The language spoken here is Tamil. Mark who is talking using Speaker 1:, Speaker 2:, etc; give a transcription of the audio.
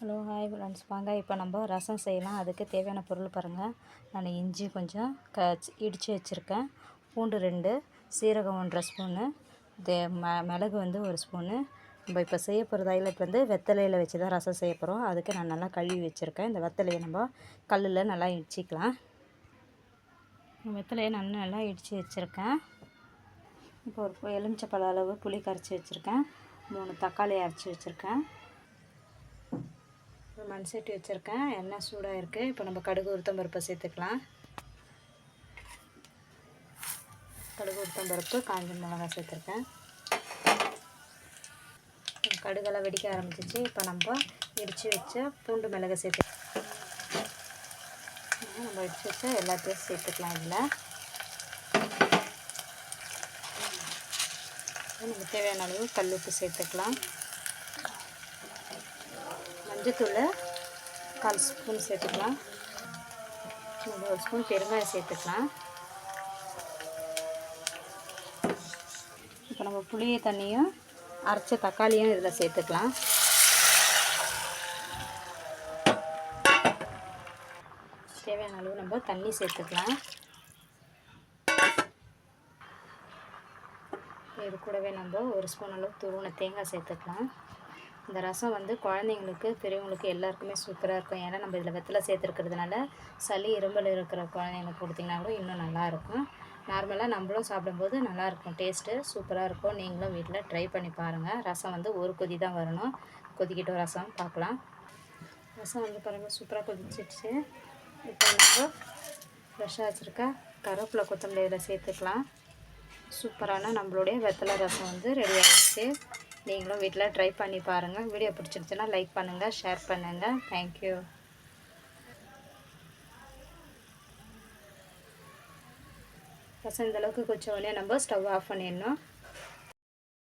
Speaker 1: Hello hi friends. வாங்க இப்போ நம்ம ரசம் செய்யலாம். அதுக்கு தேவையான பொருள் பாருங்கள் நான் இஞ்சி கொஞ்சம் க இடித்து வச்சுருக்கேன். பூண்டு ரெண்டு சீரகம் ஒன்றரை ஸ்பூனு தே ம மிளகு வந்து ஒரு ஸ்பூனு. நம்ம இப்போ செய்ய போகிறதாயில் இப்போ வந்து வெத்தலையில் வச்சு தான் ரசம் செய்ய போகிறோம் அதுக்கு நான் நல்லா கழுவி வச்சுருக்கேன். இந்த வெத்தலையை நம்ம கல்லில் நல்லா இடிச்சிக்கலாம். வெத்தலையை நான் நல்லா இடித்து வச்சுருக்கேன். இப்போ ஒரு எலுமிச்சப்பழ அளவு புளி கரைச்சி வச்சுருக்கேன். மூணு தக்காளி அரைச்சி வச்சுருக்கேன். மண் சட்டி வச்சுருக்கேன். எண்ணெய் சூடாக இருக்குது இப்போ நம்ம கடுகு உளுத்தம் பருப்பை சேர்த்துக்கலாம். கடுகு உளுத்தம் பருப்பு காஞ்ச மிளகாய் சேர்த்துருக்கேன். கடுகெல்லாம் வெடிக்க ஆரம்பிச்சிச்சு. இப்போ நம்ம இடித்து வச்ச பூண்டு மிளகை சேர்த்து நம்ம இடித்து வச்ச எல்லாத்தையும் சேர்த்துக்கலாம் இதில். நமக்கு தேவையான அளவு கல் உப்பு சேர்த்துக்கலாம். மஞ்சத்தூள் கால் ஸ்பூன் சேர்த்துக்கலாம். ஒரு ஸ்பூன் பெருங்காயம் சேர்த்துக்கலாம். இப்போ நம்ம புளிய தண்ணியும் அரைச்ச தக்காளியும் இதில் சேர்த்துக்கலாம். தேவையான அளவு நம்ம தண்ணி சேர்த்துக்கலாம். இது கூடவே நம்ம ஒரு ஸ்பூன் அளவு துருவனை தேங்காய் சேர்த்துக்கலாம். இந்த ரசம் வந்து குழந்தைங்களுக்கு பெரியவங்களுக்கு எல்லாருக்குமே சூப்பராக இருக்கும். ஏன்னா நம்ம இதில் வெத்தலை சேர்த்துருக்கிறதுனால சளி இரும்பல் இருக்கிற குழந்தைங்களுக்கு கொடுத்திங்கன்னா கூட இன்னும் நல்லாயிருக்கும் நார்மலாக நம்மளும் சாப்பிடும்போது நல்லாயிருக்கும் டேஸ்ட்டு சூப்பராக இருக்கும். நீங்களும் வீட்டில் ட்ரை பண்ணி பாருங்கள் ரசம் வந்து ஒரு கொதி தான் வரணும். கொதிக்கிட்டோம் ரசம். பார்க்கலாம் ரசம் வந்து பாருங்கள் சூப்பராக கொதிச்சிடுச்சு. இப்போ நம்ம ஃப்ரெஷ்ஷாக வச்சுருக்க கருவேப்பிலை கொத்தமல்லி இதில் சேர்த்துக்கலாம். சூப்பரான நம்மளுடைய வெத்தலை ரசம் வந்து ரெடி ஆகிடுச்சு நீங்களும் வீட்டில் ட்ரை பண்ணி பாருங்கள் வீடியோ பிடிச்சிருச்சுன்னா லைக் பண்ணுங்கள் ஷேர் பண்ணுங்கள் தேங்க்யூ பசங்க இந்தளவுக்கு கொஞ்சம் உடனே நம்ம ஸ்டவ் ஆஃப் பண்ணிடணும்.